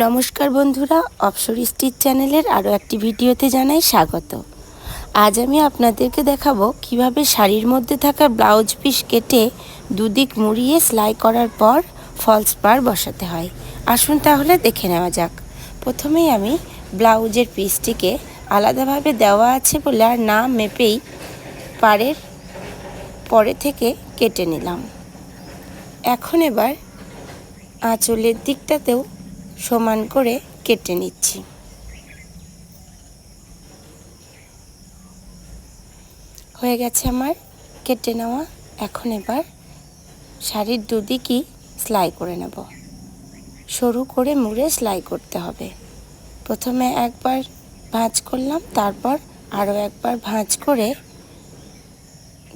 নমস্কার বন্ধুরা, অপসরি স্টিচ চ্যানেলের আরও একটি ভিডিওতে জানাই স্বাগত। আজ আমি আপনাদেরকে দেখাবো কীভাবে শাড়ির মধ্যে থাকা ব্লাউজ পিস কেটে দুদিক মুড়িয়ে সেলাই করার পর ফলস পার বসাতে হয়। আসুন তাহলে দেখে নেওয়া যাক। প্রথমেই আমি ব্লাউজের পিসটিকে আলাদাভাবে দেওয়া আছে বলে আর না মেপেই পাড়ের পরে থেকে কেটে নিলাম। এখন এবার আঁচলের দিকটাতেও সমান করে কেটে নিচ্ছি। হয়ে গেছে আমার কেটে নেওয়া। এখন এবার শাড়ির দুদিকই সেলাই করে নেব। সরু করে মুড়ে সেলাই করতে হবে। প্রথমে একবার ভাঁজ করলাম, তারপর আরও একবার ভাঁজ করে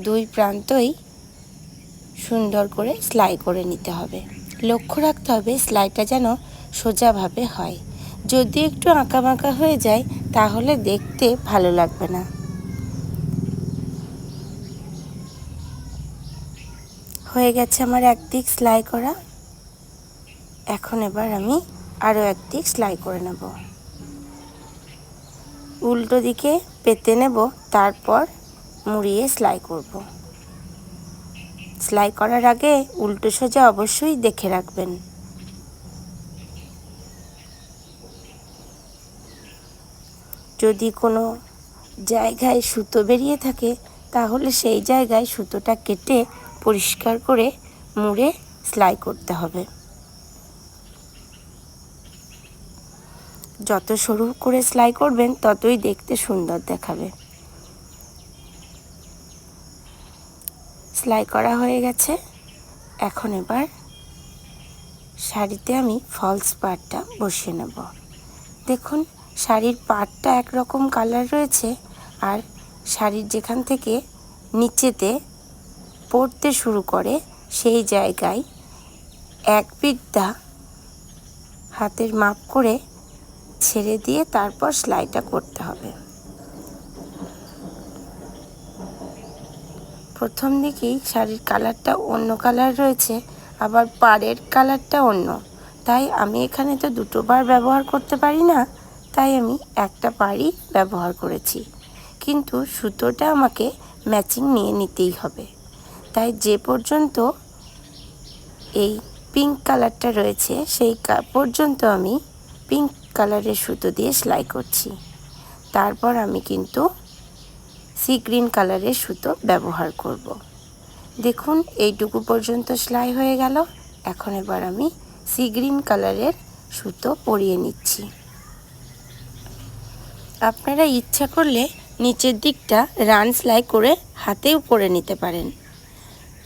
দুই প্রান্তই সুন্দর করে সেলাই করে নিতে হবে। লক্ষ্য রাখতে হবে, সেলাইটা যেন সোজাভাবে হয়। যদি একটু আঁকা বাঁকা হয়ে যায়, তাহলে দেখতে ভালো লাগবে না। হয়ে গেছে আমার একদিক সেলাই করা। এখন এবার আমি আরও একদিক সেলাই করে নেব। উল্টো দিকে পেতে নেব, তারপর মুড়িয়ে সেলাই করব। সেলাই করার আগে উল্টো সোজা অবশ্যই দেখে রাখবেন। যদি কোনো জায়গায় সুতো বেরিয়ে থাকে, তাহলে সেই জায়গায় সুতোটা কেটে পরিষ্কার করে মুড়ে সেলাই করতে হবে। যত সরু করে সেলাই করবেন, ততই দেখতে সুন্দর দেখাবে। সেলাই করা হয়ে গেছে। এখন এবার শাড়িতে আমি ফলস পার্টটা বসিয়ে নেব। দেখুন শাড়ির পাটটা একরকম কালার রয়েছে আর শাড়ির যেখান থেকে নিচেতে পড়তে শুরু করে সেই জায়গায় এক বিদ্যা হাতের মাপ করে ছেড়ে দিয়ে তারপর সেলাইটা করতে হবে। প্রথম দিকেই শাড়ির কালারটা অন্য কালার রয়েছে, আবার পাড়ের কালারটা অন্য। তাই আমি এখানে তো দুটো বার ব্যবহার করতে পারি না তাই আমি একটা পাড়ই ব্যবহার করেছি। কিন্তু সুতোটা আমাকে ম্যাচিং নিয়ে নিতেই হবে। তাই যে পর্যন্ত এই পিঙ্ক কালারটা রয়েছে, সেই পর্যন্ত আমি পিঙ্ক কালারের সুতো দিয়ে সেলাই করছি। তারপর আমি কিন্তু সি গ্রিন কালারের সুতো ব্যবহার করব। দেখুন, এইটুকু পর্যন্ত সেলাই হয়ে গেল। এখন এবার আমি সি গ্রিন কালারের সুতো পরিয়ে নিচ্ছি। আপনারা ইচ্ছা করলে নিচের দিকটা রান সেলাই করে হাতেও করে নিতে পারেন।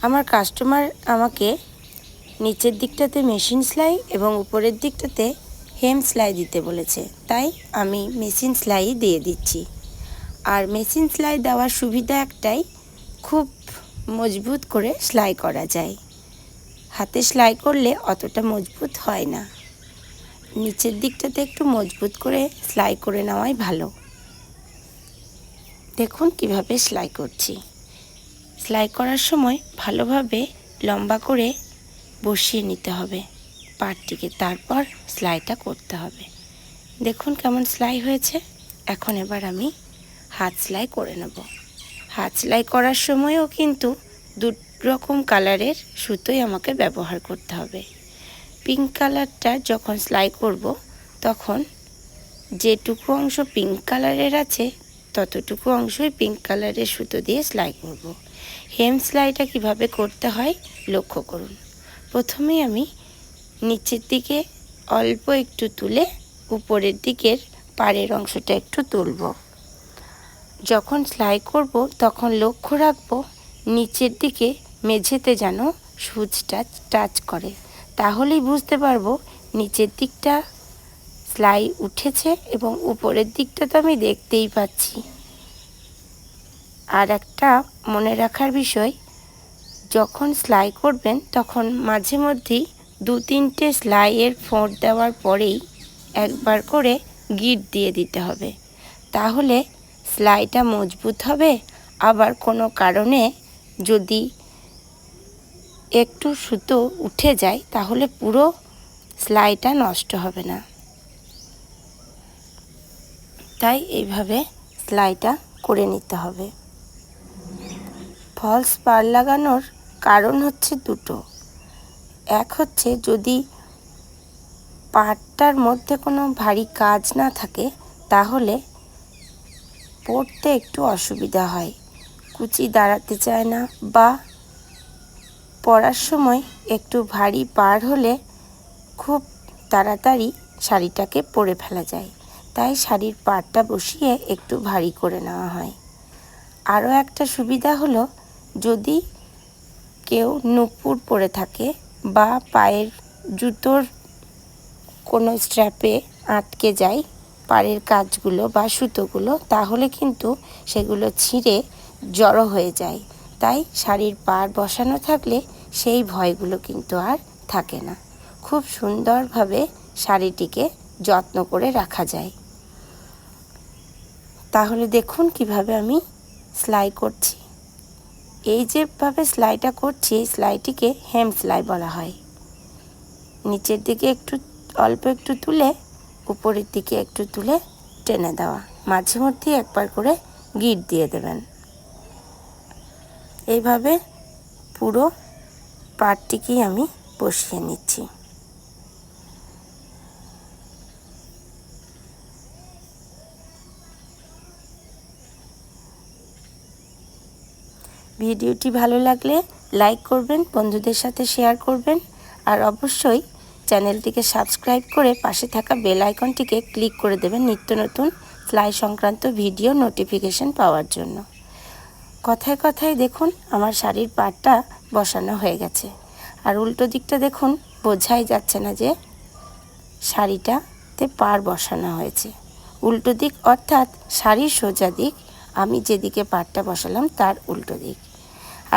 আমার কাস্টমার আমাকে নিচের দিকটাতে মেশিন সেলাই এবং উপরের দিকটাতে হেম সেলাই দিতে বলেছে। তাই আমি মেশিন সেলাই দিয়ে দিচ্ছি। আর মেশিন সেলাই দেওয়ার সুবিধা একটাই, খুব মজবুত করে সেলাই করা যায়। হাতে সেলাই করলে অতটা মজবুত হয় না। নিচের দিকটাতে একটু মজবুত করে সেলাই করে নেওয়াই ভালো। দেখুন কীভাবে সেলাই করছি। সেলাই করার সময় ভালোভাবে লম্বা করে বসিয়ে নিতে হবে পাটটিকে, তারপর সেলাইটা করতে হবে। দেখুন কেমন সেলাই হয়েছে। এখন এবার আমি হাত সেলাই করে নেব। হাত সেলাই করার সময়ও কিন্তু দু রকম কালারের সুতোই আমাকে ব্যবহার করতে হবে। পিঙ্ক কালারটা যখন সেলাই করব, তখন যেটুকু অংশ পিঙ্ক কালারের আছে, ততটুকু অংশই পিঙ্ক কালারের সুতো দিয়ে সেলাই করব। হেম সেলাইটা কীভাবে করতে হয়, লক্ষ্য করুন। প্রথমেই আমি নিচের দিকে অল্প একটু তুলে উপরের দিকের পাড়ের অংশটা একটু তুলব। যখন সেলাই করব, তখন লক্ষ্য রাখব, নিচের দিকে মেঝেতে যেন সুচটা টাচ করে। তাহলেই বুঝতে পারব নিচের দিকটা সেলাই উঠেছে এবং উপরের দিকটা তো আমি দেখতেই পাচ্ছি। আর একটা মনে রাখার বিষয়, যখন সেলাই করবেন তখন মাঝে মধ্যেই দু তিনটে সেলাইয়ের ফোঁট দেওয়ার পরেই একবার করে গিট দিয়ে দিতে হবে। তাহলে সেলাইটা মজবুত হবে। আবার কোনো কারণে যদি একটু সুতো উঠে যায়, তাহলে পুরো সেলাইটা নষ্ট হবে না। তাই এইভাবে সেলাইটা করে নিতে হবে। ফলস পার লাগানোর কারণ হচ্ছে দুটো। এক হচ্ছে যদি পাটটার মধ্যে কোনো ভারী কাজ না থাকে, তাহলে পড়তে একটু অসুবিধা হয়। কুচি দাঁড়াতে চায় না বা পরার সময় একটু ভারী পার হলে খুব তাড়াতাড়ি শাড়িটাকে পরে ফেলা যায়। তাই শাড়ির পাড়টা বসিয়ে একটু ভারী করে নেওয়া হয়। আরও একটা সুবিধা হলো, যদি কেউ নুপুর পরে থাকে বা পায়ের জুতোর কোনো স্ট্র্যাপে আটকে যায় পাড়ের কাজগুলো বা সুতোগুলো, তাহলে কিন্তু সেগুলো ছিঁড়ে জড়ো হয়ে যায়। তাই শাড়ির পাড় বসানো থাকলে সেই ভয়গুলো কিন্তু আর থাকে না। খুব সুন্দরভাবে শাড়িটিকে যত্ন করে রাখা যায়। তাহলে দেখুন কীভাবে আমি সেলাই করছি। এই যেভাবে সেলাইটা করছি এই সেলাইটিকে হেম সেলাই বলা হয়। নিচের দিকে একটু, অল্প একটু তুলে, উপরের দিকে একটু তুলে টেনে দেওয়া। মাঝে মধ্যে একবার করে গিট দিয়ে দেবেন। এইভাবে পুরো পাটটিকেই আমি বসিয়ে নিচ্ছি। ভিডিওটি ভালো লাগলে লাইক করবেন, বন্ধুদের সাথে শেয়ার করবেন, আর অবশ্যই চ্যানেলটিকে সাবস্ক্রাইব করে পাশে থাকা বেল আইকনটিকে ক্লিক করে দেবেন নিত্য নতুন সেলাই সংক্রান্ত ভিডিও নোটিফিকেশন পাওয়ার জন্য। কথায় কথায় দেখুন আমার শাড়ির পাটটা বসানো হয়ে গেছে। আর উল্টো দিকটা দেখুন, বোঝাই যাচ্ছে না যে শাড়িটাতে পার বসানো হয়েছে। উল্টো দিক অর্থাৎ শাড়ির সোজা দিক, আমি যেদিকে পাটটা বসালাম তার উল্টো দিক।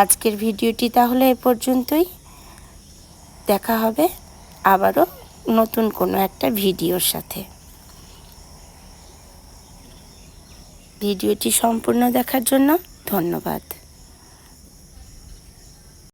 আজকের ভিডিওটি তাহলে এ পর্যন্তই। দেখা হবে আবারও নতুন কোনো একটা ভিডিওর সাথে। ভিডিওটি সম্পূর্ণ দেখার জন্য ধন্যবাদ।